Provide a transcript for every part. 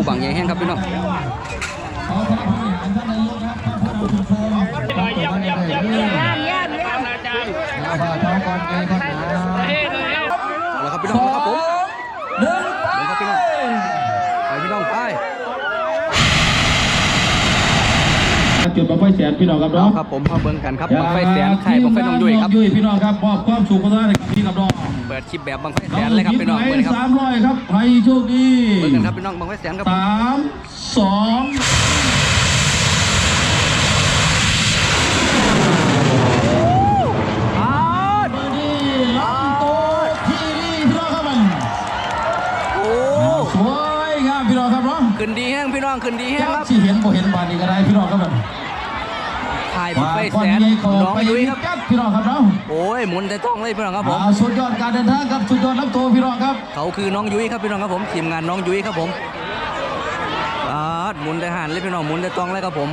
ผู้บังใหญ่แห้งครับพี่น้อง ขอพระผู้บริหารท่านนายกครับท่านผู้ชมขอเยี่ยมเยี่ยมเยี่ยมเยี่ยม ย่ามย่ามย่าม แล้วก็ท้องก่อนเกย์ก่อนนะ เอาละครับพี่น้องนะครับผม หนึ่ง เดินครับพี่น้องไปพี่น้องไป จุด บังไฟแสนพี่น้องครับเอาเนาะครับผมมาเบิ่งกันครับบังไฟแสนไข่บังไฟน้องยุ้ยครับ ยุ้ยพี่น้องครับมอบความสุขความสนุกให้กับพี่กับน้องเปิดคลิปแบบบังไฟแสนเลยครับพี่น้องเบิ่งเลยครับ สามร้อยครับใครโชคดีเบิ่งกันครับพี่น้องบังไฟแสนครับผมสามสองอาดีดีลำโตที่ดีพี่น้องครับมันโอ้สวยงามพี่น้องครับเนาะขึ้นดีแห้งพี่น้องขึ้นดีแห้งจัครับกสิเห็นบ่เห็นบานนี้ก็ได้พี่น้องครับมัน ถ่ายบังไฟแสนใหญ่ขอน้องไปยุ้ยครับจักพี่น้องครับเนาะโอ้ยหมุนแต่ต้องเลยพี่น้องครับผมอ่าสุดยอดการเดินทางครับสุดยอดลำโตพี่น้องครับเขาคือน้องยุ้ยครับพี่น้องครับผมทีมงานน้องยุ้ยครับผมอาดหมุนแต่หันเลยพี่น้องหมุนแต่ต้องเลยครับผม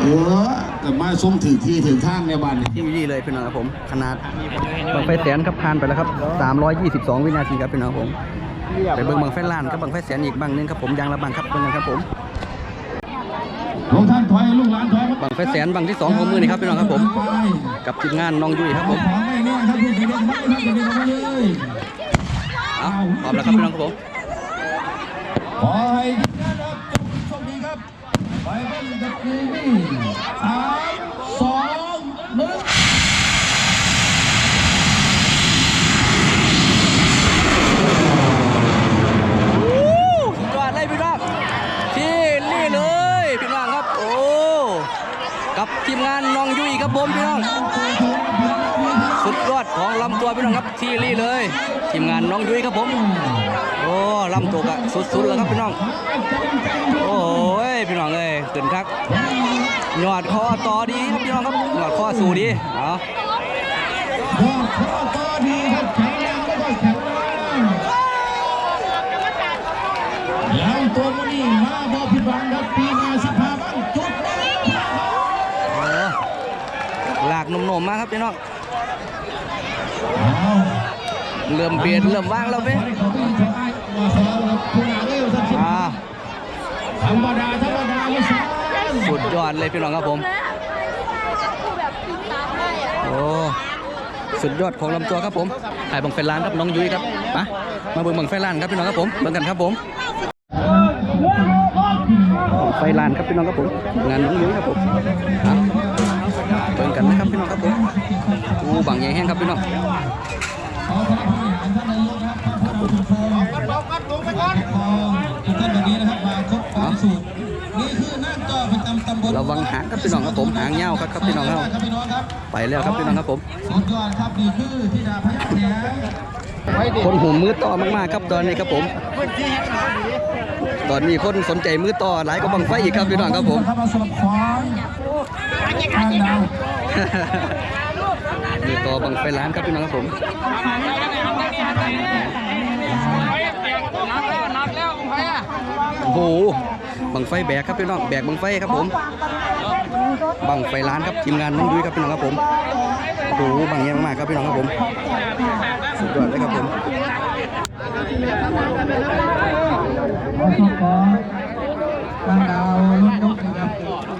เออแต่มาส้มถึงที่ถึงทางในบ้านนี่ที่นี่เลยพี่น้องครับผมขนาดบังไฟแสนครับผ่านไปแล้วครับ 322 วินาทีครับพี่น้องครับผม ไปเบิ่งบังไฟล้านครับบังไฟแสนอีกบังหนึงครับผมยางละบังครับเบิ่งกันครับผมลงท่านถอยลูกหลานถอยบังไฟแสนบังที่สองของมือนี่ครับพี่น้องครับผม กับทีมงานน้องยุ้ยครับผมของไม่แน่ครับพี่พี่เด็กไม่ครับพี่เด็กมาเลยเอาพร้อมแล้วครับพี่น้องครับผมขอให้ทุกท่านครับจงโชคดีครับไปเป็นกับทีวีสามสองหนึ่ง สุดยอดเลยพี่น้องที่นี่เลย พี่น้องครับ โอ้ กับทีมงานน้องยุ้ยครับผมพี่น้อง สุดยอดของลำตัว พี่น้องครับที่นี่เลย ทีมงานน้องยุ้ยครับผม โอ้ลำตัวกะสุดๆแล้วครับพี่น้อง โอ้ยพี่น้องเอ้ยขึ้นครับหยอดคอต่อดีครับพี่น้องครับหยอดคอสู่ดีเอายอดข้อตอดีครับแล้วตัวมันนี่มาบอผิดหวังครับปีห้าสิบห้าบ้างจุดนี้เออหลากหนุ่มๆมาครับพี่น้อง เอาเริ่มเปลี่ยนเริ่มว่างแล้วเว้ยเขาไม่จะไอ้ว่าสาวผู้หญิงเอวสักสิบอ่าธรรมดาธรรมดาไม่ใช่สุดยอดเลยพี่น้องครับผมแบบติดตามได้อะโอ้สุดยอดของลำตัวครับผมถ่ายบังไฟล้านครับน้องยุ้ยครับมามาเบิ่งบังไฟล้านครับพี่น้องครับผมเบิ่งกันครับผมบังไฟล้านครับพี่น้องครับผมงานน้องยุ้ยครับผมอะเบิ่งกันนะครับพี่น้องครับผมอู้บังใหญ่แห้งครับพี่น้อง ขอพระผู้บริหารท่านนายก ครับท่านผู้ชมทุกท่านวันนี้นะครับมาครบความสุขนี่คือหน้าจอประจำตำบลระวังหางครับพี่น้องครับผมหางยาครับครับพี่น้องครับครับพี่น้องครับไปแล้วครับพี่น้องครับผมสุดยอดครับนี่คือธิดาพญาแถนคนหูมือต่อมากๆครับตอนนี้ครับผมตอนนี้คนสนใจมือต่อหลายก็บังไฟอีกครับพี่น้องครับผมมือต่อบังไฟล้านครับพี่น้องครับผม โอ้โหบังไฟแบกครับพี่น้องแบกบังไฟครับผมบังไฟล้านครับทีมงานน้องยุ้ยครับพี่น้องครับผมโอ้โหบังเยี่ยมากครับพี่น้องครับผมสุดยอดเลยครับผมขอสกอทางดาวลุกลุกนะครับ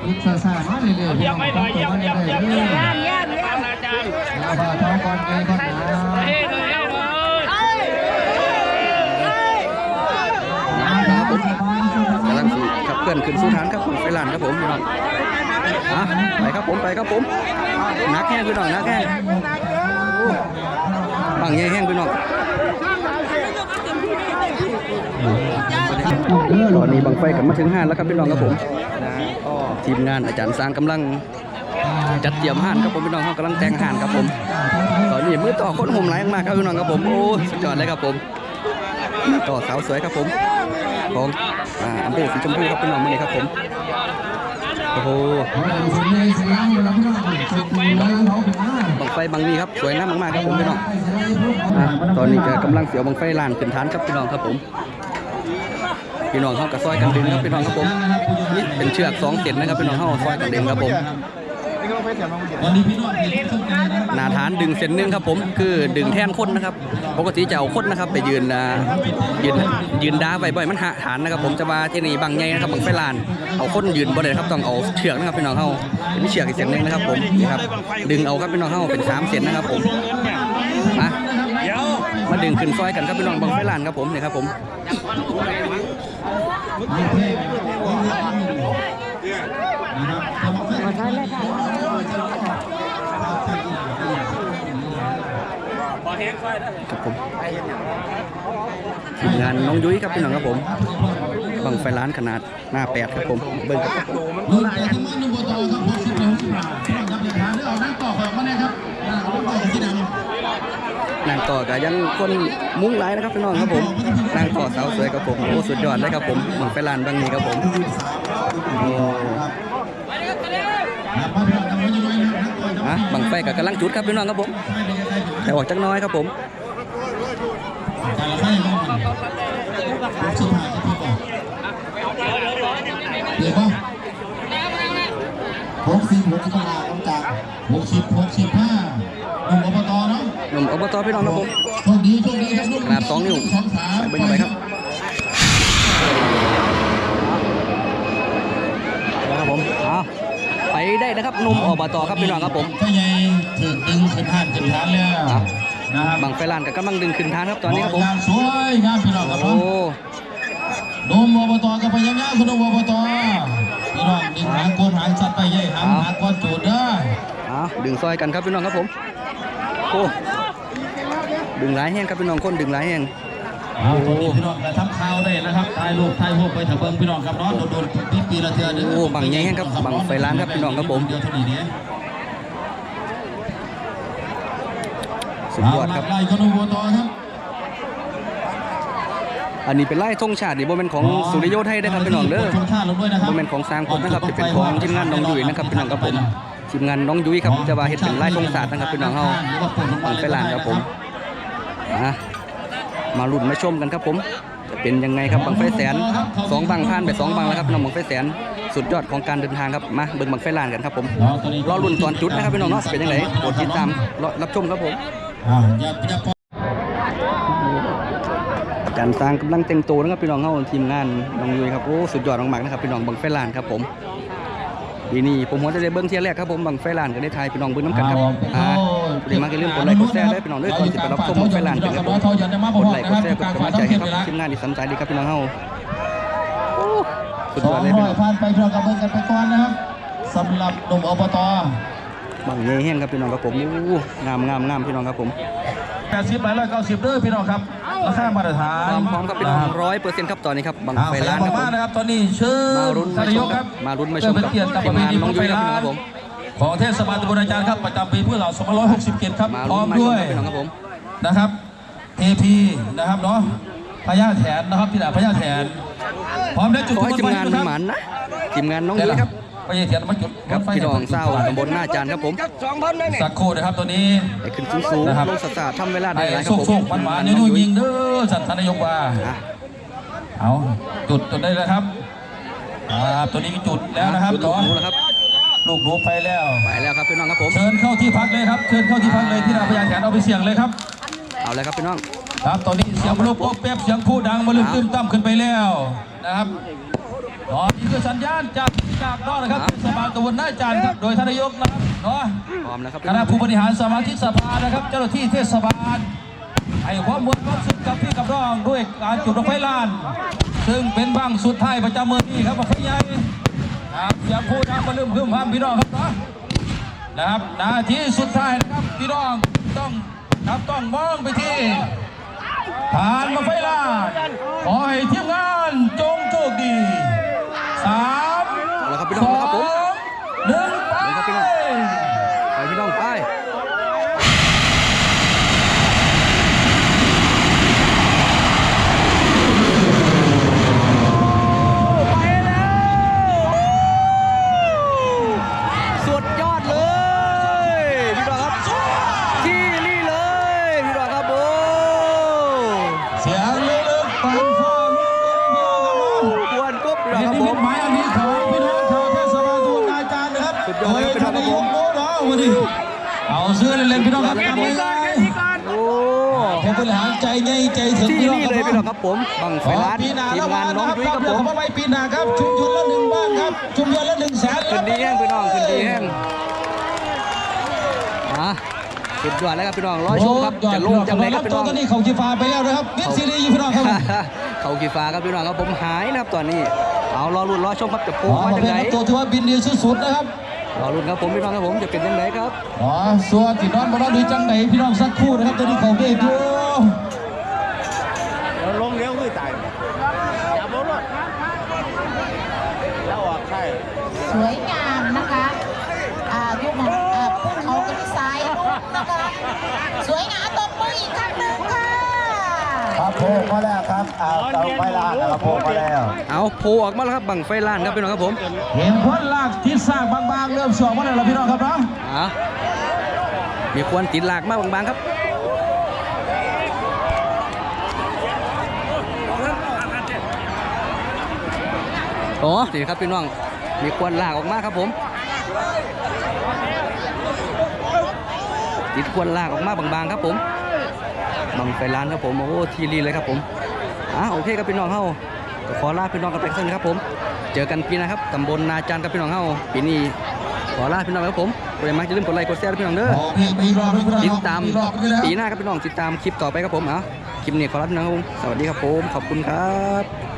ยิกซาซามาเรื่อยๆพี่น้องครับตัวมาเรื่อยๆเรื่อยย่ามย่ามย่ามๆแล้วพอท้องก่อนเกย์ก่อนนะ ครับผมกำลังสิขับเค ลื่อนขึ้นสู่ฐานครับบังไฟล้านครับผมพี่น้องไปครับผมไปครับผมนักแห้งพี่น้องนักแห้งบังใหญ่แห้งพี่น้องตอนนี้บังไฟกันมาถึงห้านแล้วครับพี่น้องครับผมทีมงานอาจารย์สร้างกำลังจัดเตรียมห้านครับผมพี่น้องเขากำลังแต่งห้านครับผม ตอนนี้มือต่อคนห่มไหลายมากครับพี่น้องครับผมโอ้สุดยอดเลยครับผมต่อสาวสวยครับผมของ อ่าอำเภอสีชมพูครับพี่น้องมื่อครับผมโอ้โหขอให้สุดเลยสยามแล้วพี่น้องสุดเลยเขาเป็นหน้าบังไฟบางนี้ครับสวยงามมากๆครับผมพี่น้องอะตอนนี้ก็กำลังเสียวบังไฟลานขึ้นฐานครับพี่น้องครับผมพี่น้องเข้ากับซอยกันดึงครับพี่น้องครับผมนี่เป็นเชือกสองเส้นนะครับพี่น้องเข้าซอยกันดึงครับผม วันนี้พี่น้องเห็นสนใจนะหนาดฐานดึงเส้นหนึงครับผมคือดึงแท่นคนนะครับปกติจะเอาคนนะครับ ไปยืนอ่ายืนยืนด้าไว้บ่อยมันหาฐานนะครับ ผมจะมาที่นี่บางใหญ่นะครับบางไฟลาน เอาคนยืนบ่ได้นะครับต้องเอาเชือกนะครับพี่น้องเฮาเป็นเชือกอีกเส้นหนึงนะครับผมนี่ครับดึงเอาครับพี่น้องเฮาเป็นสามเส้นนะครับผมมามาดึงขึ้นซอยกันครับพี่น้องบางไฟลานครับผมนี่ครับผมมาทานเลยค่ะ ครับผมทีมงานน้องยุ้ยครับพี่น้องครับผมบังไฟล้านขนาดหน้าแปดครับผม เบิ้งครับลุงแต่ที่มันลุงบัวโตครับหกสิบหกสิบบาทพี่น้องครับอย่าทานเรื่องเอานั่งต่อของมาเนี่ยครับนั่งต่อที่ดำนางต่อกับยังคนมุ้งหลายนะครับพี่น้องครับผมนางต่อสาวสวยครับผมโอ้สุดยอดเลยครับผมบังไฟล้านบางนี้ครับผมโอ้อะบังไฟกับกำลังจุดครับพี่น้องครับผม แต่ออกจักหน้อยครับผมการละไส้ยังไงหกสิบห้าจะพี่บอกเดี๋ยวป่ะหกสิบหกสิบห้าต้องจากหกสิบหกสิบห้าหนุ่มอบตเนาะหนุ่มอบตพี่น้องครับผมโชคดีโชคดีครับลูกขนาดสองนิ้วสองสามใส่เบิ้งเข้าไปครับนะครับผมเอาไปได้นะครับหนุ่มอบตครับพี่น้องครับผมพ่อใหญ่ ถึกดึงขึ้นห้านขึ้นฐานแล้วครับ นะครับบังไฟล้านกับกำลังดึงขึ้นทางครับตอนนี้ครับผมงามสวยงามพี่น้องครับโอ้โดมอบตกับพยายามคุณโดมอบตพี่น้องดึงหางโกนหางสัตว์ไปใหญ่หางหางก้อนจูดเด้อเอาดึงซอยกันครับพี่น้องครับผมโอ้ดึงหลายแห้งครับพี่น้องคนดึงหลายแห้งเอาตัวนี้พี่น้องแต่ทำข่าวได้นะครับถ่ายรูปถ่ายรูปไปถ้าเบิ่งพี่น้องครับเนาะโดนๆปีปีละเทื่อเด้อโอ้บังใหญ่แห้งครับบังไฟล้านครับพี่น้องครับผม เดียวเท่านี้เนี่ย สุดยอดครับไล่คุณโดมอบตครับอันนี้เป็นไล่ธงชาติดิโบเป็นของสุริโยไทยได้อครับพี่น้องเด้อชมชาติเราด้วยนะครับโบเป็นของสร้างผมนะครับจะเป็นของทีมงานน้องยุ้ยนะครับพี่น้องครับผมทีมงานน้องยุ้ยครับจะว่าเฮ็ดเป็นไล่ธงชาตินะครับพี่น้องเฮาบังไฟล้านครับผมอะมาลุ้นมาชมกันครับผมจะเป็นยังไงครับบังไฟแสนสองบังผ่านไปสองบังแล้วครับพี่น้องบังไฟแสนสุดยอดของการเดินทางครับมาเบิ่งบังไฟล้านกันครับผมรอรุ่นตอนจุดนะครับพี่น้องเนาะสิเป็นยังไงโปรดติดตามรอรับชมครับผม อ่าอย่าอย่าปล่อยอาจารย์สร้างกำลังแต่งตัวนะครับพี่น้องเฮาทีมงานน้องยุ้ยครับโอ้สุดยอดมากๆนะครับพี่น้องบังไฟลานครับผมปีนี้ผมหัวจะได้เบิ้งเที่ยแรกครับผมบังไฟลานก็ได้ทายพี่น้องเบิ้งน้ำกันครับอ่าพอดีมากอย่าลืมกดไลค์กดแชร์ได้พี่น้องด้วยก่อนสิไปรับชมบังไฟลานกันครับผมกดไลค์กดแชร์กดกำลังใจให้ครับทีมงานที่สนใจดีครับพี่น้องเฮาโอ้สุดสยออดงเลยร้พี่อยน้องผ่านไปเรากับเบิ่งกันไปก่อนนะครับสำหรับหนุ่มอบต บังเงี้ยแห้งครับพี่น้องครับผมโอ้งามงามงามพี่น้องครับผม80ไปร้อยเก้าสิบเด้อพี่น้องครับราคามาตรฐานความพร้อมครับพี่น้องร้อยเปอร์เซ็นต์ครับตอนนี้ครับบังอ้าวไฟขยัลานบคอรัอบกผมมานะครับตอนนี้เชิญมาลุ้นท่านนายกครับมาลุ้นมาชมกับเพื่อเป็นเกียรติกับประเพณีทีมขงาอนงน้องไฟยุ้ยครับล้านผมของเทศบาลตำบลอาจารย์ครับประจำปีพุทธศักราช2567ครับมาพร้ลุ้อนมมาชด้มวยครับพี่น้องครับผมนะครับ AP นะครับเนาะพญาแถนนะครับที่ไหนพญาแถนพร้อมแล้วจุดขอให้ทีมงานทุกคหมันนะทีมงานน้องได้ยุ้ละยครับ พญาแถนมาจุดกับรถไฟพี่น้องเศร้าตำบลหน้าจานครับผมสักครู่นะครับตัวนี้ไอ้ขึ้นสูงสูงนะครับลงสตาร์ทำเวลาได้ไอ้หลายคโชรับคผมโชคหวานๆนี่นู่นยิงเด้อสัตว์ท่านนายกว่าอะเอาจุดจุดได้แล้วครับครับตัวนี้จุดแล้วนะครับจุดลูกหนูแล้วครับลูกหนูไปแล้วไปแล้วครับพี่น้องครับผมเชิญเข้าที่พักเลยครับเชิญเข้าที่พักเลยที่เราพยานแขนเอาไปเสี่ยงเลยครับเอาเลยครับพี่น้องครับตอนนี้เสียงลูกโป๊ะเป๊บเสียงผู้ดังมาลืมตื้มตั้มขึ้นไปแล้วนะครับ ตอนนี้คือสัญญาณจากจากนอกนะครับเทศบาลตำบลหน้าจานครับโดยท่านนายกนะครับเนาะพร้อมแล้วครับคณะผู้บริหารสมาชิกสภานะครับ เจ้าหน้าที่เทศบาลให้ความมวลความสุขกับพี่กับน้องด้วยการจุดรถไฟลาน ซึ่งเป็นบังสุดท้ายประจำเมืองนี้ครับบังไฟใหญ่ครับเสียงผู้ดังมาลืมพึ่มพำพี่น้องครับเนาะนะครับนาทีสุดท้ายนะครับพี่น้องต้องครับต้องมองไปที่ผ่านมาไฟลาดขอให้ทีมงานจงโชคดี สามเอาละครับพี่สน้ององครับผมหนึ่งไปเดินครับพี่น้องไปพี่น้องไปไปแล้วสุดยอดเลยพี่น้องครั ม้อันนี้ของพี่น้องชาวเทศบาลตุบลนาจารนะครับโดยท่านนายกโน้ตเอาวันนี้เอาเสื้อเล่นๆพี่น้องครับทำไม่ได้โอ้บริหารใจใหญ่ใจถึงที่วเลยพี่น้องครับผมบังไฟล้านทีมงานน้องยุ้ยครับผมาไปปีนาครับชุมชนละหนึ่งบ้านครับชุมชนละหนึ่งแสนขึ้นดีแห้งพี่น้องขึ้นดีแห้งอะสุดยอดแล้วครับพี่น้องร้อยชมครับจะลงจากไหนครับพี่น้องตอนนี้เขากีฟ้าไปแล้วนะครับเวสซีรีส์พี่น้องครับเขากีฟ้าครับพี่น้องครับผมหายนะครับตอนนี้ เอารอรุ่นรอชมครับจะโผล่อ๋อมาเป็จากไหนนตัวที่ว่าบินดีสุดๆนะครับรอรุ่นครับผมพี่น้องครับผมจะเป็นยังไงครับอ๋อส่วนที่นอนมาแล้วดีจังไหนพี่น้องสักครู่นะครับตัวนี้เขาเด็กอยู่เราลงเลี้ยวคือตายจับรถรถแล้วออกใช่สวย พกมาแล้วครับเอาเตาไฟลาดนะครับโพกมาแล้วเอาโผล่ออกมาแล้วครับบังไฟล้านครับพี่น้องครับผมเห็นพ้นลากทิศสร้างบางๆเริ่มสอบมาแล้วล่ะพี่น้องครับเนาะอะมีควรติดหลากมากบางๆครับโอ้นี่ครับพี่น้อง มีควรลากออกมาครับผมติดควรลากออกมาบางๆครับผม บังไฟล้านครับผมโอ้ทีรีเลยครับผมอะโอเคครับพี่น้องเฮาก็ขอลาพี่น้องกันไปสักนครับผม เจอกันปีหนะครับตำบลนาจานครับพี่น้องเฮาปีนี้ขอลาพี่น้องครับผมโปรยมักจะลืมกดไลค์กดแชร์พี่น้องเด้อโอเคมีรอบด้วยพี่น้องติดครับตามรอบด้วยนะครับปีหน้าครับพี่น้องติดตามคลิปต่อไปครับผมอะคลิปนี้ขอลาพี่น้องครับผมสวัสดีครับผมขอบคุณครับ